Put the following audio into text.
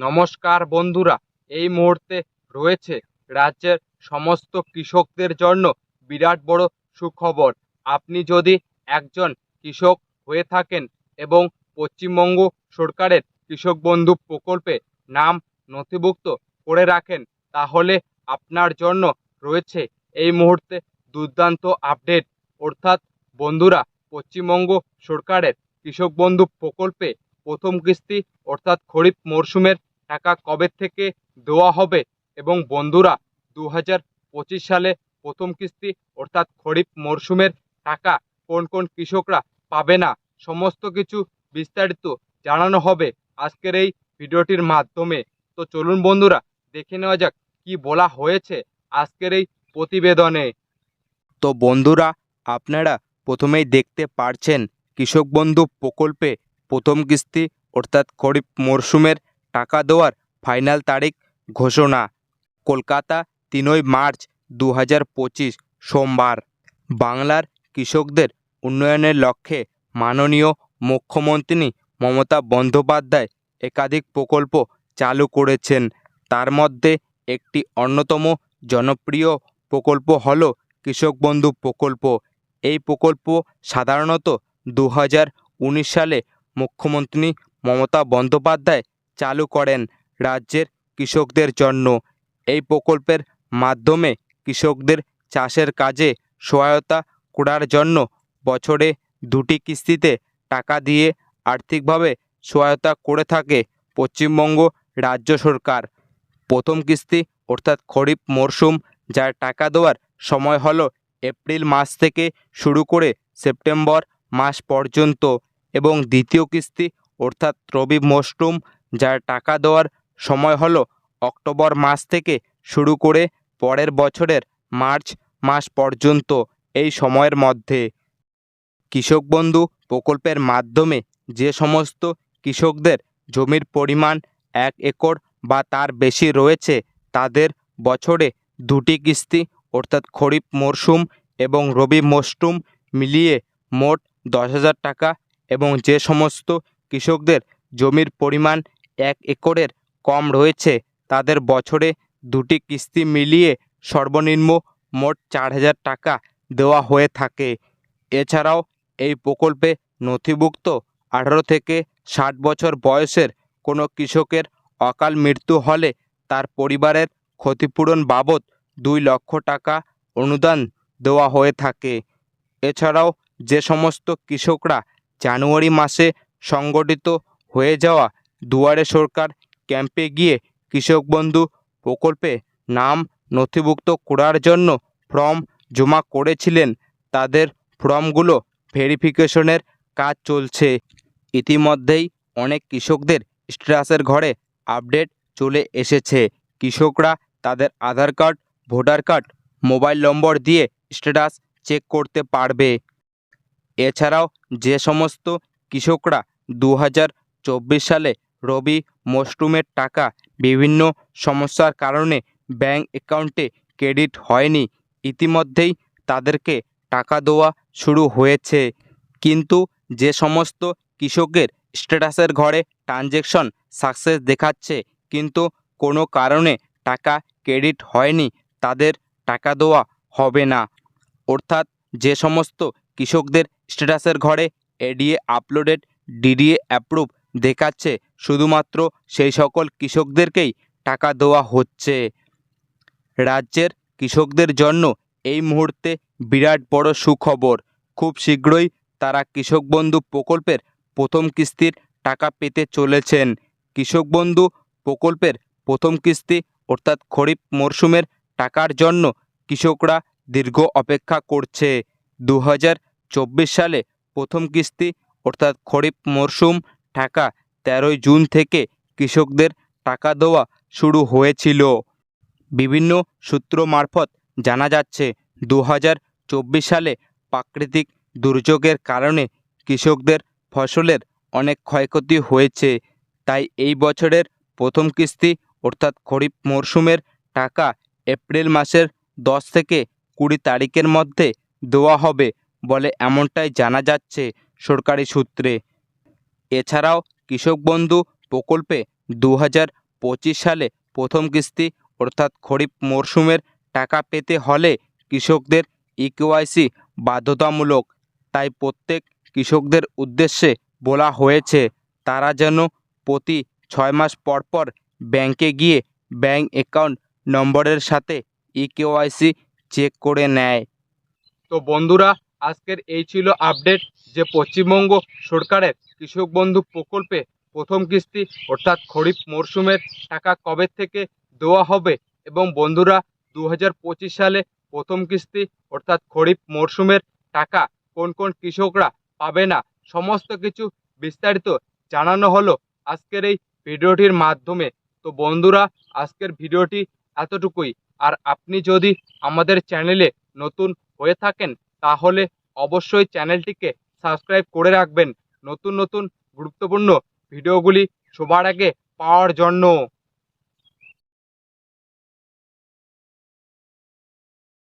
নমস্কার বন্ধুরা, এই মুহূর্তে রয়েছে রাজ্যের সমস্ত কৃষকদের জন্য বিরাট বড় সুখবর। আপনি যদি একজন কৃষক হয়ে থাকেন এবং পশ্চিমবঙ্গ সরকারের কৃষক বন্ধু প্রকল্পে নাম নথিভুক্ত করে রাখেন, তাহলে আপনার জন্য রয়েছে এই মুহূর্তে দুর্দান্ত আপডেট। অর্থাৎ বন্ধুরা, পশ্চিমবঙ্গ সরকারের কৃষক বন্ধু প্রকল্পে প্রথম কিস্তি, অর্থাৎ খরিফ মরশুমের টাকা কবে থেকে দেওয়া হবে? এবং বন্ধুরা দু হাজার পঁচিশ সালে প্রথম কিস্তি অর্থাৎ খরিফ মরশুমের টাকা কোন কোন কৃষকরা পাবে না? সমস্ত কিছু বিস্তারিত জানানো হবে আজকের এই ভিডিওটির মাধ্যমে। তো চলুন বন্ধুরা, দেখে নেওয়া যাক কি বলা হয়েছে আজকের এই প্রতিবেদনে। তো বন্ধুরা, আপনারা প্রথমেই দেখতে পারছেন কৃষক বন্ধু প্রকল্পে প্রথম কিস্তি অর্থাৎ খরিফ মরশুমের টাকা দেওয়ার ফাইনাল তারিখ ঘোষণা। কলকাতা, তিনই মার্চ দু হাজার পঁচিশ, সোমবার। বাংলার কৃষকদের উন্নয়নের লক্ষ্যে মাননীয় মুখ্যমন্ত্রী মমতা বন্দ্যোপাধ্যায় একাধিক প্রকল্প চালু করেছেন। তার মধ্যে একটি অন্যতম জনপ্রিয় প্রকল্প হলো কৃষক বন্ধু প্রকল্প। এই প্রকল্প সাধারণত দু হাজার উনিশ সালে মুখ্যমন্ত্রী মমতা বন্দ্যোপাধ্যায় চালু করেন রাজ্যের কৃষকদের জন্য। এই প্রকল্পের মাধ্যমে কৃষকদের চাষের কাজে সহায়তা করার জন্য বছরে দুটি কিস্তিতে টাকা দিয়ে আর্থিকভাবে সহায়তা করে থাকে পশ্চিমবঙ্গ রাজ্য সরকার। প্রথম কিস্তি অর্থাৎ খরিফ মরশুম যার টাকা দেওয়ার সময় হলো এপ্রিল মাস থেকে শুরু করে সেপ্টেম্বর মাস পর্যন্ত এবং দ্বিতীয় কিস্তি অর্থাৎ রবি মরশুম যার টাকা দেওয়ার সময় হলো অক্টোবর মাস থেকে শুরু করে পরের বছরের মার্চ মাস পর্যন্ত এই সময়ের মধ্যে। কৃষক বন্ধু প্রকল্পের মাধ্যমে যে সমস্ত কৃষকদের জমির পরিমাণ এক একর বা তার বেশি রয়েছে, তাদের বছরে দুটি কিস্তি অর্থাৎ খরিফ মরশুম এবং রবি মরশুম মিলিয়ে মোট দশ হাজার টাকা এবং যে সমস্ত কৃষকদের জমির পরিমাণ এক একরের কম রয়েছে। তাদের বছরে দুটি কিস্তি মিলিয়ে সর্বনিম্ন মোট চার হাজার টাকা দেওয়া হয়ে থাকে। এছাড়াও এই প্রকল্পে নথিভুক্ত আঠারো থেকে ষাট বছর বয়সের কোনো কৃষকের অকাল মৃত্যু হলে তার পরিবারের ক্ষতিপূরণ বাবদ দুই লক্ষ টাকা অনুদান দেওয়া হয়ে থাকে। এছাড়াও যে সমস্ত কৃষকরা জানুয়ারি মাসে সংগঠিত হয়ে যাওয়া দুয়ারে সরকার ক্যাম্পে গিয়ে কৃষক বন্ধু প্রকল্পে নাম নথিভুক্ত করার জন্য ফর্ম জমা করেছিলেন। তাদের ফর্মগুলো ভেরিফিকেশনের কাজ চলছে। ইতিমধ্যেই অনেক কৃষকদের স্ট্যাটাসের ঘরে আপডেট চলে এসেছে। কৃষকরা তাদের Aadhaar card, voter card, mobile number দিয়ে স্ট্যাটাস চেক করতে পারবে। এছাড়াও যে সমস্ত কৃষকরা দু হাজার চব্বিশ সালে রবি মরশুমের টাকা বিভিন্ন সমস্যার কারণে ব্যাংক অ্যাকাউন্টে ক্রেডিট হয়নি। ইতিমধ্যেই তাদেরকে টাকা দেওয়া শুরু হয়েছে। কিন্তু যে সমস্ত কৃষকের স্ট্যাটাসের ঘরে ট্রানজ্যাকশন সাকসেস দেখাচ্ছে, কিন্তু কোনো কারণে টাকা ক্রেডিট হয়নি, তাদের টাকা দেওয়া হবে না। অর্থাৎ যে সমস্ত কৃষকদের স্ট্যাটাসের ঘরে এডিএ আপলোডেড, ডিডিএ অ্যাপ্রুভ দেখাচ্ছে। শুধুমাত্র সেই সকল কৃষকদেরকেই টাকা দেওয়া হচ্ছে। রাজ্যের কৃষকদের জন্য এই মুহূর্তে বিরাট বড় সুখবর। খুব শীঘ্রই তারা কৃষক বন্ধু প্রকল্পের প্রথম কিস্তির টাকা পেতে চলেছেন। কৃষক বন্ধু প্রকল্পের প্রথম কিস্তি অর্থাৎ খরিফ মরশুমের টাকার জন্য কৃষকরা দীর্ঘ অপেক্ষা করছে। দু হাজার চব্বিশ সালে প্রথম কিস্তি অর্থাৎ খরিফ মরশুম টাকা তেরোই জুন থেকে কৃষকদের টাকা দেওয়া শুরু হয়েছিল। বিভিন্ন সূত্র মারফত জানা যাচ্ছে দু হাজার চব্বিশ সালে প্রাকৃতিক দুর্যোগের কারণে কৃষকদের ফসলের অনেক ক্ষয়ক্ষতি হয়েছে। তাই এই বছরের প্রথম কিস্তি অর্থাৎ খরিফ মরশুমের টাকা এপ্রিল মাসের দশ থেকে কুড়ি তারিখের মধ্যে দেওয়া হবে বলে এমনটাই জানা যাচ্ছে সরকারি সূত্রে। এছাড়াও কৃষক বন্ধু প্রকল্পে দু হাজার পঁচিশ সালে প্রথম কিস্তি অর্থাৎ খরিফ মরশুমের টাকা পেতে হলে কৃষকদের ইকেওয়াইসি বাধ্যতামূলক। তাই প্রত্যেক কৃষকদের উদ্দেশ্যে বলা হয়েছে, তারা যেন প্রতি ছয় মাস পর পর ব্যাংকে গিয়ে ব্যাংক অ্যাকাউন্ট নম্বরের সাথে ইকেওয়াইসি চেক করে নেয়। তো বন্ধুরা আজকের এই ছিল আপডেট যে পশ্চিমবঙ্গ সরকারের কৃষক বন্ধু প্রকল্পে প্রথম কিস্তি অর্থাৎ খরিফ মরশুমের টাকা কবে থেকে দেওয়া হবে এবং বন্ধুরা দু হাজার পঁচিশ সালে প্রথম কিস্তি অর্থাৎ খরিফ মরশুমের টাকা কোন কোন কৃষকরা পাবে না সমস্ত কিছু বিস্তারিত জানানো হলো আজকের এই ভিডিওটির মাধ্যমে। তো বন্ধুরা, আজকের ভিডিওটি এতটুকুই। আর আপনি যদি আমাদের চ্যানেলে নতুন হয়ে থাকেন তাহলে অবশ্যই চ্যানেলটিকে সাবস্ক্রাইব করে রাখবেন। নতুন নতুন গুরুত্বপূর্ণ ভিডিওগুলি সবার আগে পাওয়ার জন্য।